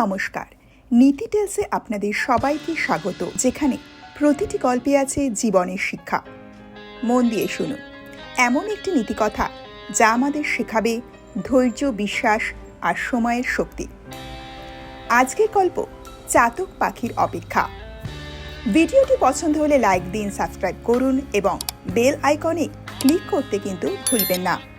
নমস্কার। নীতি টেলসে আপনাদের সবাইকে স্বাগত, যেখানে প্রতিটি গল্পে আছে জীবনের শিক্ষা। মন দিয়ে শুনুন। এমন একটি নীতিকথা যা আমাদের শেখাবে ধৈর্য, বিশ্বাস আর সময়ের শক্তি। আজকের গল্প চাতক পাখির অপেক্ষা। ভিডিওটি পছন্দ হলে লাইক দিন সাবস্ক্রাইব করুন এবং বেল আইকনে ক্লিক করতে কিন্তু ভুলবেন না।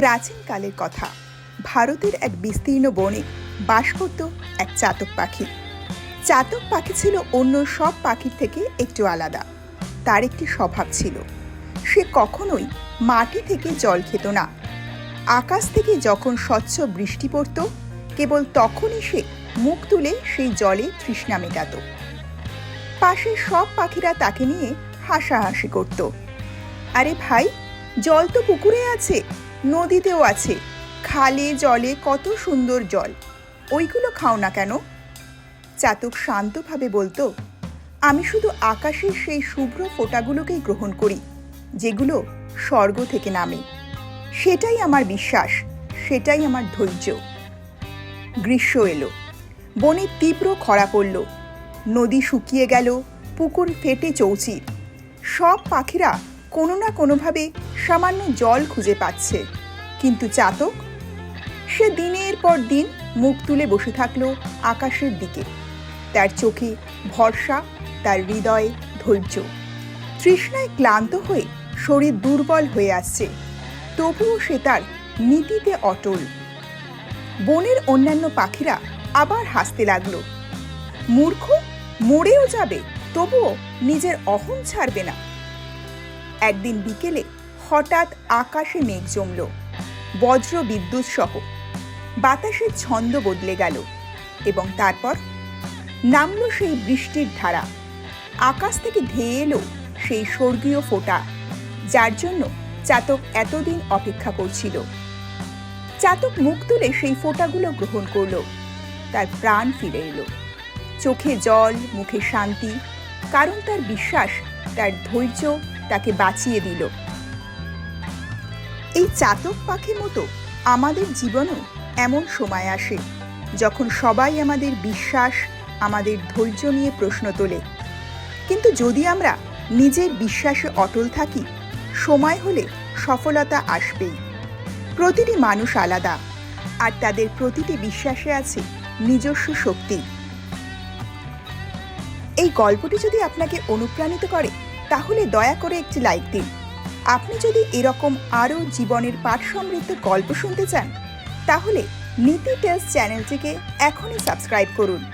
প্রাচীনকালের কথা। ভারতের এক বিস্তীর্ণ বনে বাস করত এক চাতক পাখি। চাতক পাখি ছিল অন্য সব পাখির থেকে একটু আলাদা। তার একটি স্বভাব ছিল। সে কখনোই মাটি থেকে জল খেত না। আকাশ থেকে যখন স্বচ্ছ বৃষ্টি পড়ত, কেবল তখনই সে মুখ তুলে সেই জলে তৃষ্ণা মেটাত। পাশের সব পাখিরা তাকে নিয়ে হাসাহাসি করত। আরে ভাই, জল তো পুকুরে আছে। নদীতেও আছে। খালে, জলে কত সুন্দর জল। ওইগুলো খাও না কেন? চাতক শান্তভাবে বলতো, আমি শুধু আকাশের সেই শুভ্র ফোঁটাগুলোকেই গ্রহণ করি, যেগুলো স্বর্গ থেকে নামে। সেটাই আমার বিশ্বাস, সেটাই আমার ধৈর্য। গ্রীষ্ম এলো। বনে তীব্র খরা পড়ল। নদী শুকিয়ে গেল, পুকুর ফেটে চৌচির। সব পাখিরা কোনো না কোনোভাবে সামান্য জল খুঁজে পাচ্ছে। কিন্তু চাতক, সে দিনের পর দিন মুখ তুলে বসে থাকল আকাশের দিকে। তার চোখে ভরসা, তার হৃদয়ে ধৈর্য। তৃষ্ণায় ক্লান্ত হয়ে শরীর দুর্বল হয়ে আসছে। তবুও সে তার নীতিতে অটল। বনের অন্যান্য পাখিরা আবার হাসতে লাগল। মূর্খ, মরেও যাবে, তবুও নিজের অহং ছাড়বে না। একদিন বিকেলে হঠাৎ আকাশে মেঘ জমল। বজ্র বিদ্যুৎ সহ। বাতাসের ছন্দ বদলে গেল এবং তারপর নামল সেই বৃষ্টির ধারা। আকাশ থেকে ধেয়ে এলো সেই স্বর্গীয় ফোঁটা, যার জন্য চাতক এতদিন অপেক্ষা করছিল। চাতক মুখ তুলে সেই ফোঁটাগুলো গ্রহণ করল। তার প্রাণ ফিরে এলো। চোখে জল, মুখে শান্তি, কারণ তার বিশ্বাস, তার ধৈর্য তাকে বাঁচিয়ে দিল। এই চাতক পাখির মতো আমাদের জীবনেও এমন সময় আসে, যখন সবাই আমাদের বিশ্বাস, আমাদের ধৈর্য নিয়ে প্রশ্ন তোলে। কিন্তু যদি আমরা নিজের বিশ্বাসে অটল থাকি, সময় হলে সফলতা আসবেই। প্রতিটি মানুষ আলাদা, আর তাদের প্রতিটি বিশ্বাসে আছে নিজস্ব শক্তি। এই গল্পটি যদি আপনাকে অনুপ্রাণিত করে তাহলে দয়া করে একটি লাইক দিন। আপনি যদি এরকম আরও জীবনের পাঠ সমৃদ্ধ গল্প শুনতে চান, তাহলে নীতি টেলস চ্যানেলটিকে এখনই সাবস্ক্রাইব করুন।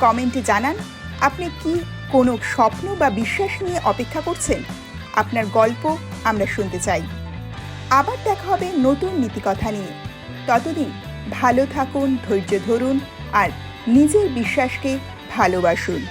কমেন্টে জানান, আপনি কি কোনো স্বপ্ন বা বিশ্বাস নিয়ে অপেক্ষা করছেন? আপনার গল্প আমরা শুনতে চাই। আবার দেখা হবে নতুন নীতিকথা নিয়ে। ততদিন ভালো থাকুন, ধৈর্য ধরুন আর নিজের বিশ্বাসকে ভালোবাসুন।